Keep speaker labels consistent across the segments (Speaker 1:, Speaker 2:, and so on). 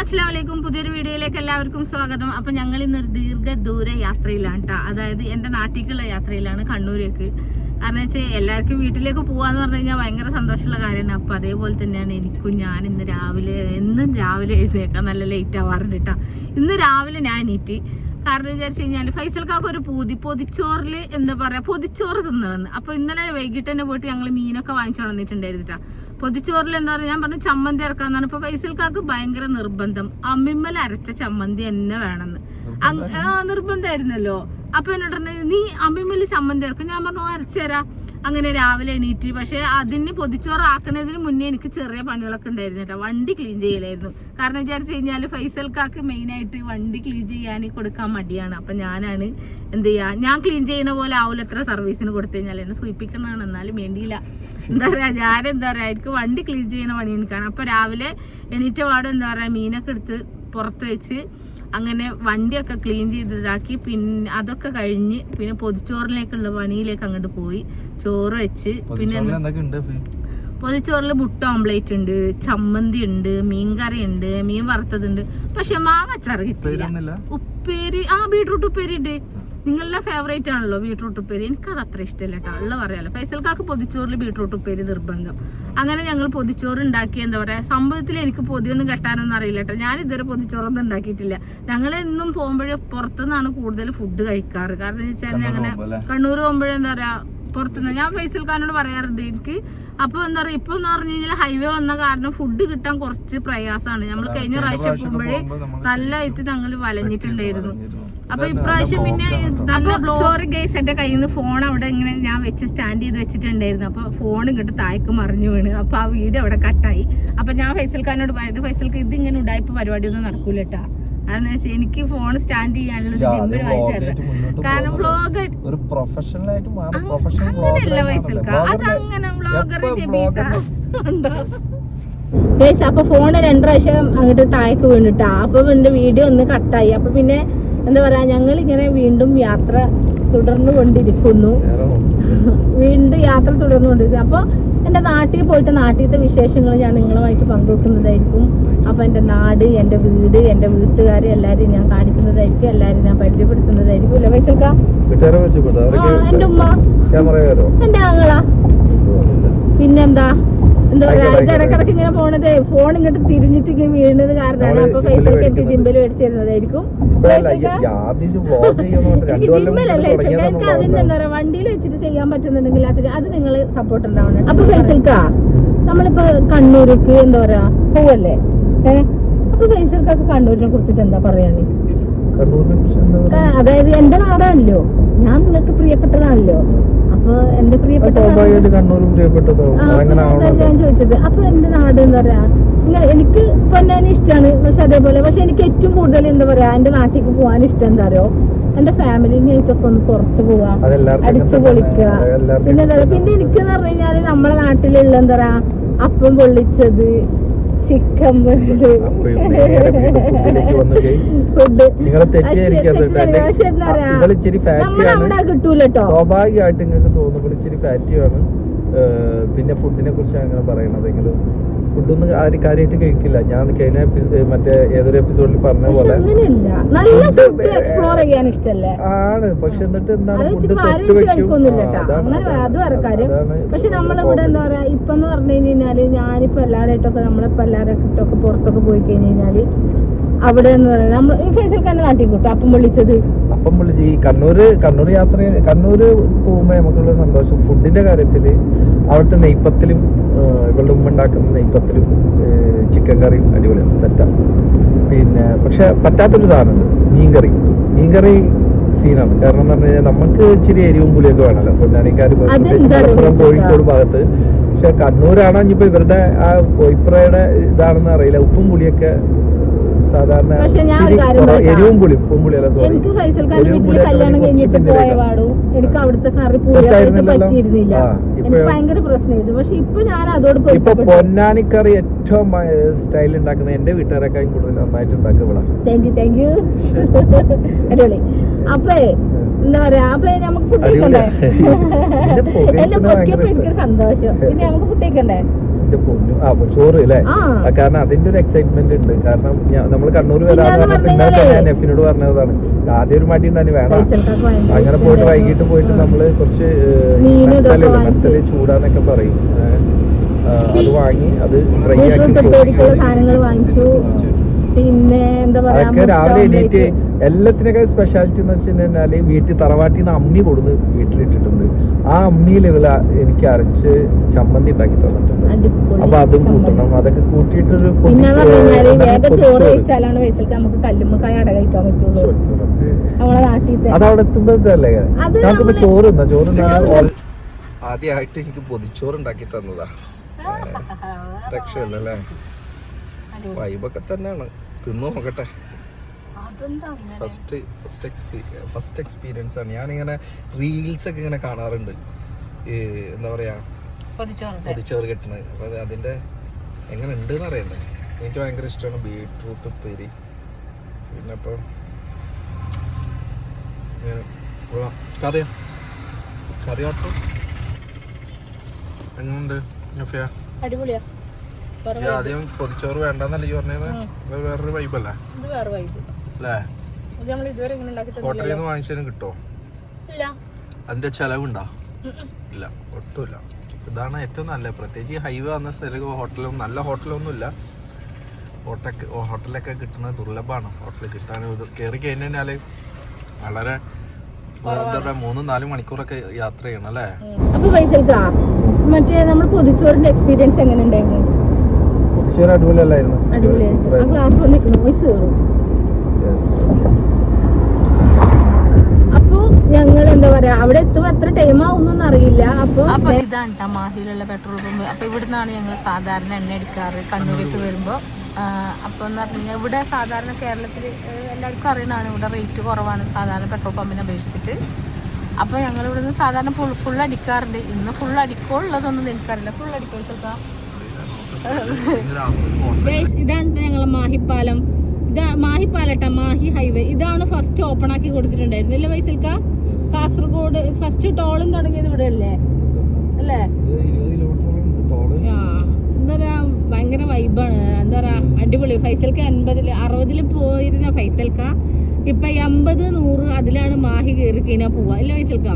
Speaker 1: അസ്സാം പുതിയൊരു വീഡിയോയിലേക്ക് എല്ലാവർക്കും സ്വാഗതം. അപ്പൊ ഞങ്ങൾ ഇന്നൊരു ദീർഘദൂര യാത്രയിലാണ് കേട്ടോ അതായത് എന്റെ നാട്ടിലേക്കുള്ള യാത്രയിലാണ് കണ്ണൂരേക്ക്. കാരണം വെച്ചാൽ എല്ലാവർക്കും വീട്ടിലേക്ക് പോവാന്ന് പറഞ്ഞു കഴിഞ്ഞാൽ ഭയങ്കര സന്തോഷമുള്ള കാര്യമാണ്. അപ്പൊ അതേപോലെ തന്നെയാണ് എനിക്കും ഞാൻ ഇന്ന് രാവിലെ എന്നും രാവിലെ എഴുന്നേക്കാൻ നല്ല ലേറ്റ് ആവാറുണ്ട് കേട്ടോ ഇന്ന് രാവിലെ ഞാൻ എണീറ്റ് കാരണം വിചാരിച്ചു കഴിഞ്ഞാൽ ഫൈസൽക്കാക്ക് ഒരു പൂതി പൊതിച്ചോറിൽ എന്താ പറയാ പൊതിച്ചോറ് തിന്നതെന്ന് അപ്പൊ ഇന്നലെ വൈകിട്ട് തന്നെ പോയിട്ട് ഞങ്ങൾ മീനൊക്കെ വാങ്ങിച്ചു വന്നിട്ടുണ്ടായിരുന്നു ട്ടാ. പൊതിച്ചോറിൽ എന്താ പറയുക ഞാൻ പറഞ്ഞു ചമ്മന്തി ഇറക്കാന്നാണ് ഇപ്പൊ ഫൈസൽക്കാക്ക് ഭയങ്കര നിർബന്ധം. അമ്മിമ്മൽ അരച്ച ചമ്മന്തി തന്നെ വേണമെന്ന് നിർബന്ധമായിരുന്നല്ലോ. അപ്പൊ എന്നോട് പറഞ്ഞു നീ അമ്മിമ്മൽ ചമ്മന്തി ഇറക്കും ഞാൻ പറഞ്ഞു അരച്ചു തരാം അങ്ങനെ രാവിലെ എണീറ്റ് പക്ഷെ അതിന് പൊതിച്ചോറാക്കുന്നതിന് മുന്നേ എനിക്ക് ചെറിയ പണികളൊക്കെ ഉണ്ടായിരുന്നു കേട്ടോ. വണ്ടി ക്ലീൻ ചെയ്യലായിരുന്നു. കാരണം വിചാരിച്ചു കഴിഞ്ഞാൽ ഫൈസൽക്കാക്ക് മെയിൻ ആയിട്ട് വണ്ടി ക്ലീൻ ചെയ്യാൻ കൊടുക്കാൻ മടിയാണ്. അപ്പൊ ഞാനാണ് എന്ത് ചെയ്യാ ഞാൻ ക്ലീൻ ചെയ്യുന്ന പോലെ ആവില്ല എത്ര സർവീസിന് കൊടുത്തു കഴിഞ്ഞാൽ എന്നെ സൂയിപ്പിക്കണതാണ് എന്നാലും വേണ്ടിയില്ല. എന്താ പറയാ ഞാൻ എന്താ എനിക്ക് വണ്ടി ക്ലീൻ ചെയ്യുന്ന പണി എനിക്കാണ്. അപ്പൊ രാവിലെ എണീറ്റ പാടും എന്താ പറയാ മീനൊക്കെ എടുത്ത് പുറത്ത് വെച്ച് അങ്ങനെ വണ്ടിയൊക്കെ ക്ലീൻ ചെയ്തിതാക്കി. പിന്നെ അതൊക്കെ കഴിഞ്ഞ് പിന്നെ പൊതിച്ചോറിലേക്കുള്ള പണിയിലേക്ക് അങ്ങോട്ട് പോയി. ചോറ് വെച്ച്. പിന്നെ
Speaker 2: പൊതിച്ചോറിൽ?
Speaker 1: മുട്ട ഓംപ്ലേറ്റ് ഉണ്ട് ചമ്മന്തി ഉണ്ട് മീൻകറി ഉണ്ട് മീൻ വറുത്തതുണ്ട്. പക്ഷെ മാങ്ങച്ചാറ് കിട്ടിയില്ല.
Speaker 2: പേരൊന്നുമില്ല
Speaker 1: ഉപ്പേരി ആ ബീട്രൂട്ട് ഉപ്പേരി ഉണ്ട്. നിങ്ങളുടെ ഫേവറേറ്റ് ആണല്ലോ ബീട്രൂട്ട് ഉപ്പേരി. എനിക്കത് അത്ര ഇഷ്ടമല്ല കേട്ടോ ഉള്ള പറയാലോ. ഫൈസൽക്കാക്ക് പൊതിച്ചോറിൽ ബീട്രൂട്ട് ഉപ്പേരി നിർബന്ധം. അങ്ങനെ ഞങ്ങൾ പൊതിച്ചോറ് ഉണ്ടാക്കി എന്താ പറയുക സംഭവത്തിൽ എനിക്ക് പൊതിയൊന്നും കെട്ടാനൊന്നും അറിയില്ല കേട്ടോ ഞാൻ ഇതുവരെ പൊതിച്ചോറൊന്നും ഉണ്ടാക്കിയിട്ടില്ല. ഞങ്ങൾ എന്നും പോകുമ്പോഴേ പുറത്തുനിന്നാണ് കൂടുതൽ ഫുഡ് കഴിക്കാറ്. കാരണം എന്ന് വെച്ചാൽ അങ്ങനെ കണ്ണൂർ പോകുമ്പോഴെന്താ പറയുക പറയാ പുറത്തുനിന്ന്. ഞാൻ ഫൈസൽ ഖാനോട് പറയാറുണ്ട് എനിക്ക് അപ്പോൾ എന്താ പറയുക ഇപ്പം എന്ന് പറഞ്ഞു കഴിഞ്ഞാൽ ഹൈവേ വന്ന കാരണം ഫുഡ് കിട്ടാൻ കുറച്ച് പ്രയാസമാണ്. നമ്മൾ കഴിഞ്ഞ പ്രാവശ്യം പോകുമ്പോഴേ നല്ലതായിട്ട് ഞങ്ങൾ വലഞ്ഞിട്ടുണ്ടായിരുന്നു. അപ്പൊ ഇപ്രാവശ്യം
Speaker 2: നല്ല
Speaker 1: പിന്നെ
Speaker 2: നല്ല.
Speaker 1: സോറി ഗൈസ് എന്റെ കയ്യിൽ നിന്ന് ഫോൺ അവിടെ ഇങ്ങനെ ഞാൻ വെച്ച് സ്റ്റാൻഡ് ചെയ്ത് വെച്ചിട്ടുണ്ടായിരുന്നു. അപ്പൊ ഫോൺ ഇങ്ങോട്ട് താഴേക്ക് മറിഞ്ഞു വീണ്. അപ്പൊ ആ വീട് അവിടെ കട്ടായി അപ്പൊ ഞാൻ ഫൈസൽ ഖാനോട് പറഞ്ഞിട്ട് ഫൈസൽക്ക് ഇത് ഇങ്ങനെ ഉണ്ടായപ്പോ പരിപാടിയൊന്നും നടക്കൂല വെച്ചാൽ എനിക്ക് ഫോൺ സ്റ്റാൻഡ് ചെയ്യാനുള്ള ഒരു വാങ്ങിച്ചു കാരണം വ്ളോഗ്
Speaker 2: ഒരു പ്രൊഫഷണൽ ആയിട്ട് മാറി പ്രൊഫഷണൽ
Speaker 1: അങ്ങനെയല്ല വയസ്സിൽക്ക അതങ്ങനെ വ്ളോഗറിന്റെ പീസ ഗൈസ് അപ്പൊ ഫോണ് രണ്ടു പ്രാവശ്യം അങ്ങോട്ട് താഴേക്ക് വീണിട്ടാ. അപ്പൊ എന്റെ വീഡിയോ ഒന്ന് കട്ടായി അപ്പൊ പിന്നെ എന്താ പറയാ ഞങ്ങൾ ഇങ്ങനെ വീണ്ടും യാത്ര തുടർന്നു കൊണ്ടിരിക്കുന്നു വീണ്ടും യാത്ര തുടർന്നു കൊണ്ടിരിക്കുന്നു അപ്പോൾ എന്റെ നാട്ടിൽ പോയിട്ട് നാട്ടിലത്തെ വിശേഷങ്ങൾ ഞാൻ നിങ്ങളുമായിട്ട് പങ്കുവെക്കുന്നതായിരിക്കും. അപ്പോൾ എന്റെ നാട് എന്റെ വീട് എന്റെ വീട്ടുകാരെ എല്ലാവരെയും ഞാൻ കാണിക്കുന്നതായിരിക്കും എല്ലാവരും ഞാൻ പരിചയപ്പെടുത്തുന്നതായിരിക്കും അല്ലേ പൈസക്ക എന്റെ ഉമ്മ. എന്റെ ആങ്ങള. പിന്നെന്താ? എന്താ പറയാ
Speaker 2: ആയിക്കോട്ടെ,
Speaker 1: ഇങ്ങനെ പോണത് ഫോൺ ഇങ്ങോട്ട് തിരിഞ്ഞിട്ട് ഇങ്ങനെ വീഴുന്നത് കാരണമാണ്. അപ്പൊ പൈസക്ക് എനിക്ക്
Speaker 2: മേടിക്കുന്നത്.
Speaker 1: ജിമ്പിൽ മേടിച്ചു തരുന്നതായിരിക്കും
Speaker 2: ഇപ്പോഴല്ല
Speaker 1: പൈസക്ക?
Speaker 2: ആദ്യം വ്ളോഗ് ചെയ്യുന്ന രണ്ടു
Speaker 1: എനിക്ക്
Speaker 2: കൊല്ലം മുന്നേ
Speaker 1: ജിമ്മലല്ലേ
Speaker 2: തുടങ്ങിയതാണ്
Speaker 1: അതിന് എന്താ പറയാ? വണ്ടിയിൽ വെച്ചിട്ട് ചെയ്യാൻ പറ്റുന്നുണ്ടെങ്കിൽ അതിന് അത് നിങ്ങൾ സപ്പോർട്ട് ഉണ്ടാവണം. അപ്പൊ ഫൈസൽക്കാ? നമ്മളിപ്പോ കണ്ണൂർക്ക് എന്താ പറയാ? പോവല്ലേ? ഏഹ് അപ്പൊ ഫൈസൽക്കൊക്കെ കണ്ണൂരിനെ കുറിച്ചിട്ട് എന്താ പറയാനേ അതായത് എന്റെ നാടാണല്ലോ. ഞാൻ നിങ്ങൾക്ക് പ്രിയപ്പെട്ടതാണല്ലോ. അപ്പൊ എന്റെ പ്രിയപ്പെട്ട ഞാൻ ചോദിച്ചത്. അപ്പൊ എന്റെ നാട് എന്താ പറയാ? എനിക്ക് പൊന്നാനി ഇഷ്ടമാണ് പക്ഷെ അതേപോലെ. പക്ഷെ എനിക്ക് ഏറ്റവും കൂടുതൽ എന്താ പറയാ എന്റെ നാട്ടിലേക്ക് പോകാൻ ഇഷ്ടം എന്താ അറിയോ? എന്റെ ഫാമിലിനായിട്ടൊക്കെ ഒന്ന് പുറത്ത് പോവാ അടിച്ചു പൊളിക്കുക. പിന്നെ എന്താ പറയാ പിന്നെ എനിക്ക് എന്ന് പറഞ്ഞു കഴിഞ്ഞാൽ നമ്മളെ നാട്ടിലുള്ള എന്താ പറയാ അപ്പം പൊള്ളിച്ചത് ചിക്കൻ
Speaker 2: സ്വാഭാവികമായിട്ട് നിങ്ങൾക്ക് തോന്നുമ്പോൾ ഇച്ചിരി ഫാറ്റിയാണ് പിന്നെ ഫുഡിനെ കുറിച്ച് അങ്ങനെ പറയണതെങ്കിലും ഫുഡൊന്നും ആരും കാര്യമായിട്ട് കഴിക്കില്ല. ഞാൻ കഴിഞ്ഞ മറ്റേ ഏതൊരു എപ്പിസോഡിൽ പറഞ്ഞ പോലെ ആണ്. പക്ഷെ എന്നിട്ട് എന്താണ് ഫുഡ് തൊട്ട് വെക്കും.
Speaker 1: പക്ഷെ നമ്മളിവിടെ എന്താ പറയാ ഇപ്പൊ എന്ന് പറഞ്ഞു കഴിഞ്ഞാൽ ഞാനിപ്പോ എല്ലാരായിട്ടൊക്കെ നമ്മളിപ്പോ എല്ലാരായിട്ടൊക്കെ പുറത്തൊക്കെ പോയി കഴിഞ്ഞു കഴിഞ്ഞാൽ അവിടെ നമ്മൾ ഫേസിൽ തന്നെ നാട്ടിൽ കിട്ടും. അപ്പം വിളിച്ചത്.
Speaker 2: അപ്പം വിളിച്ച് ഈ കണ്ണൂര് കണ്ണൂർ യാത്ര കണ്ണൂര് പോകുമ്പോൾ നമുക്കുള്ള സന്തോഷം ഫുഡിന്റെ കാര്യത്തിൽ അവിടുത്തെ നെയ്പ്പത്തിലും ഇവളുടെ ഉമ്മ ഉണ്ടാക്കുന്ന നെയ്പ്പത്തിലും ചിക്കൻ കറിയും അടിപൊളിയാണ്. സെറ്റാണ് പിന്നെ പക്ഷെ പറ്റാത്തൊരു സാധനമുണ്ട്. മീൻകറി. മീൻകറി സീനാണ് കാരണം എന്ന് പറഞ്ഞു കഴിഞ്ഞാൽ നമുക്ക് ഇച്ചിരി എരിവും പുളിയൊക്കെ വേണമല്ലോ പൊന്നാനിക്കാർ മലപ്പുറം കോഴിക്കോട് ഭാഗത്ത്. പക്ഷെ കണ്ണൂരാണോ ഇനിയിപ്പോ ഇവരുടെ ആ കോയിപ്രയുടെ ഇതാണെന്ന് അറിയില്ല. ഉപ്പും പുളിയൊക്കെ സാധാരണ. എരിവും പുളിയും പുളിയല്ല സോറി
Speaker 1: എനിക്ക്
Speaker 2: എരിവും.
Speaker 1: എനിക്ക് അവിടുത്തെ കറി? പറ്റിയിരുന്നില്ല. എനിക്ക്? ഭയങ്കര പ്രശ്നമായിരുന്നു. പക്ഷെ ഇപ്പൊ ഞാൻ അതോട്
Speaker 2: ഇപ്പൊ പൊന്നാനിക്കറി ഏറ്റവും സ്റ്റൈൽ ഉണ്ടാക്കുന്ന എന്റെ വീട്ടുകാരെക്കാളും കൂടുതൽ നന്നായിട്ട് ഉണ്ടാക്കുക
Speaker 1: താങ്ക് യു താങ്ക് യു അടിപൊളി. അപ്പേ എന്താ പറയാ അപ്പൊ നമുക്ക് ഫുഡ്. കഴിക്കണ്ടേ? എന്നെ പൊക്കിയപ്പോ
Speaker 2: ഇഷ്ടാ.
Speaker 1: എനിക്കൊരു സന്തോഷം. പിന്നെ നമുക്ക് ഫുഡ് കഴിക്കണ്ടേ?
Speaker 2: എന്റെ പൊന്നു ആ ചോറ് അല്ലേ കാരണം അതിന്റെ ഒരു എക്സൈറ്റ്മെന്റ് ഉണ്ട്. കാരണം നമ്മൾ കണ്ണൂർ വരാന്ന്
Speaker 1: അത്
Speaker 2: പറഞ്ഞപ്പോ ഇന്നലെ ഞാൻ നെഫിനോട് പറഞ്ഞതാണ് ആദ്യം ഒരു മടി ഉണ്ടായി വേണം. അങ്ങനെ പോയിട്ട് വൈകിട്ട് പോയിട്ട് നമ്മൾ കുറച്ച് മനസ്സിലെ ചൂടാന്നൊക്കെ പറയും. അത് വാങ്ങി അത് ഡ്രൈ ആക്കി
Speaker 1: സാധനങ്ങൾ വാങ്ങിച്ചു. പിന്നെ എന്താ പറയാ
Speaker 2: രാവിലെ എണീറ്റ് എല്ലാത്തിനൊക്കെ സ്പെഷ്യാലിറ്റി എന്ന് വെച്ചിട്ടുണ്ടെങ്കിൽ വീട്ടിൽ തറവാട്ടിൽ നിന്ന് അമ്മി കൊടുന്ന് വീട്ടിലിട്ടിട്ടുണ്ട്. ആ അമ്മി ലെവല എനിക്ക് അരച്ച് ചമ്മന്തി ഉണ്ടാക്കി തന്നിട്ടുണ്ട്. അപ്പൊ അതും കൂട്ടണം. അതൊക്കെ കൂട്ടിയിട്ടൊരു അത് അവിടെ നമുക്കിപ്പോ
Speaker 1: നമ്മൾ
Speaker 2: ചോറ് തിന്നാ. ചോറ് ആദ്യമായിട്ട് എനിക്ക് പൊതിച്ചോറ് ഉണ്ടാക്കി തന്നതാ. രക്ഷയല്ലേ വൈബൊക്കെ തന്നെയാണ്. തിന്നു നോക്കട്ടെ? ഫസ്റ്റ് ഫസ്റ്റ് എക്സ്പീ ഫസ്റ്റ് എക്സ്പീരിയൻസ് ആണ്. ഞാനിങ്ങനെ റീൽസ് ഒക്കെ ഇങ്ങനെ കാണാറുണ്ട്. ഈ എന്താ പറയാ. പൊതിച്ചോറ് കെട്ടണത് അതായത് അത് അതിന്റെ എങ്ങനെ ഉണ്ട് എന്ന് അറിയണ്ടേ എനിക്ക് ഭയങ്കര ഇഷ്ടമാണ് ബീട്രൂട്ട് ഉപ്പേരി. പിന്നെ ഇപ്പൊ. കറിയോ? കറിയാട്ടോ. എങ്ങനെയുണ്ട്
Speaker 1: അടിപൊളിയാ.
Speaker 2: ആദ്യം പൊതിച്ചോറ് വേണ്ടെന്നല്ലേ പറഞ്ഞത്? വേറൊരു വൈബല്ലേ
Speaker 1: വേറെ വൈബ്
Speaker 2: അല്ലേ? ഹോട്ടലിൽ നിന്ന് വാങ്ങിച്ചതിനും കിട്ടുമോ
Speaker 1: ഇല്ല.
Speaker 2: അതിന്റെ ചെലവുണ്ടോ. ഇല്ല ഒട്ടുമില്ല. ഇതാണ് ഏറ്റവും നല്ല പ്രത്യേകിച്ച് ഈ ഹൈവേ വന്ന സ്ഥലം ഹോട്ടലും നല്ല ഹോട്ടലൊന്നും ഇല്ല ഹോട്ടൽ ഹോട്ടലൊക്കെ കിട്ടുന്നത് ദുർലഭമാണ്. ഹോട്ടൽ കിട്ടാൻ കയറി കഴിഞ്ഞാൽ വളരെ മൂന്നും നാലും മണിക്കൂറൊക്കെ യാത്ര ചെയ്യണം അല്ലേ?
Speaker 1: അപ്പൊ പൈസൽക്കാ മറ്റേ നമ്മൾ പൊതിച്ചോറിന്റെ എക്സ്പീരിയൻസ് എങ്ങനെ ഉണ്ടായിരുന്നു
Speaker 2: പൊതിച്ചോറ് അടിപൊളിയല്ലായിരുന്നു.
Speaker 1: ക്ലാസ് വന്നിരിക്കുന്നു. വോയിസ് കയറും അപ്പൊ ഞങ്ങൾ എന്താ പറയാ അവിടെ എത്തുമ്പോ എത്ര ടൈം ആവുന്നൊന്നും അറിയില്ല. അപ്പൊ അപ്പൊ ഇതാണ് ട്ടോ മാഹിയിലുള്ള പെട്രോൾ പമ്പ് അപ്പൊ ഇവിടുന്നാണ് ഞങ്ങൾ സാധാരണ എണ്ണ എടുക്കാറ്. കണ്ണൂരേക്ക് വരുമ്പോ. അപ്പൊ എന്ന് പറഞ്ഞു കഴിഞ്ഞാൽ ഇവിടെ സാധാരണ കേരളത്തിൽ എല്ലാവർക്കും അറിയണതാണ് ഇവിടെ റേറ്റ് കുറവാണ് സാധാരണ പെട്രോൾ പമ്പിനെ അപേക്ഷിച്ചിട്ട്. അപ്പൊ ഞങ്ങൾ ഇവിടെ നിന്ന് സാധാരണ ഫുൾ ഫുൾ അടിക്കാറുണ്ട്. ഇന്ന് ഫുൾ അടിക്കോ ഉള്ളതൊന്നും എനിക്കറിയില്ല ഫുൾ അടിക്കോ Guys, ഇതാണ് ഞങ്ങളെ മാഹിപ്പാലം. ഇതാ മാഹിപ്പാലട്ട മാഹി ഹൈവേ. ഇതാണ് ഫസ്റ്റ് ഓപ്പൺ ആക്കി കൊടുത്തിട്ടുണ്ടായിരുന്നു അല്ലേ വൈസൽക്ക കാസർഗോഡ് ഫസ്റ്റ് ടോളും തുടങ്ങിയത് ഇവിടെ അല്ലേ? അല്ലേ ആ, എന്താ പറയാ ഭയങ്കര വൈബാണ് എന്താ പറയാ അടിപൊളി. ഫൈസൽക്ക എൺപതിൽ അറുപതിൽ പോയിരുന്ന ഫൈസൽക്ക. ഇപ്പൊ എൺപത് നൂറ് അതിലാണ് മാഹി കയറി കഴിഞ്ഞാൽ പോവാ. അല്ലേ ഫൈസൽക്ക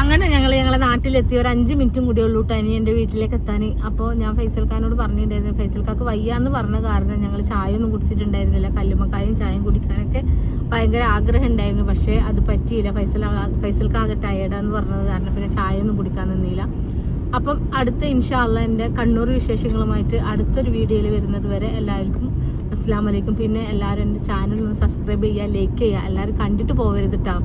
Speaker 1: അങ്ങനെ ഞങ്ങൾ ഞങ്ങളെ നാട്ടിലെത്തി. ഒരു അഞ്ച് മിനിറ്റും കൂടി ഉള്ളൂ കേട്ടോ ഇനി എന്റെ വീട്ടിലേക്ക് എത്താൻ. അപ്പോൾ ഞാൻ ഫൈസൽ ഖാനോട് പറഞ്ഞിട്ടുണ്ടായിരുന്നു. ഫൈസൽ ഖാക്ക് വയ്യാന്ന് പറഞ്ഞ കാരണം ഞങ്ങൾ ചായ ഒന്നും കുടിച്ചിട്ടുണ്ടായിരുന്നില്ല. കല്ലുമ്മക്കായും ചായയും കുടിക്കാനൊക്കെ ഭയങ്കര ആഗ്രഹം ഉണ്ടായിരുന്നു. പക്ഷേ അത് പറ്റിയില്ല. ഫൈസൽ ഫൈസൽ ഖാകെ ടയേർഡാന്ന് പറഞ്ഞത് കാരണം പിന്നെ ചായ ഒന്നും കുടിക്കാൻ നിന്നില്ല. അപ്പം അടുത്ത ഇൻഷാല്ല എന്റെ കണ്ണൂർ വിശേഷങ്ങളുമായിട്ട് അടുത്തൊരു വീഡിയോയിൽ വരുന്നത് വരെ എല്ലാവർക്കും അസ്സാം വലൈക്കും പിന്നെ എല്ലാവരും എന്റെ ചാനൽ ഒന്ന് സബ്സ്ക്രൈബ് ചെയ്യുക ലൈക്ക് ചെയ്യുക. എല്ലാവരും കണ്ടിട്ട് പോകരുത് കേട്ടോ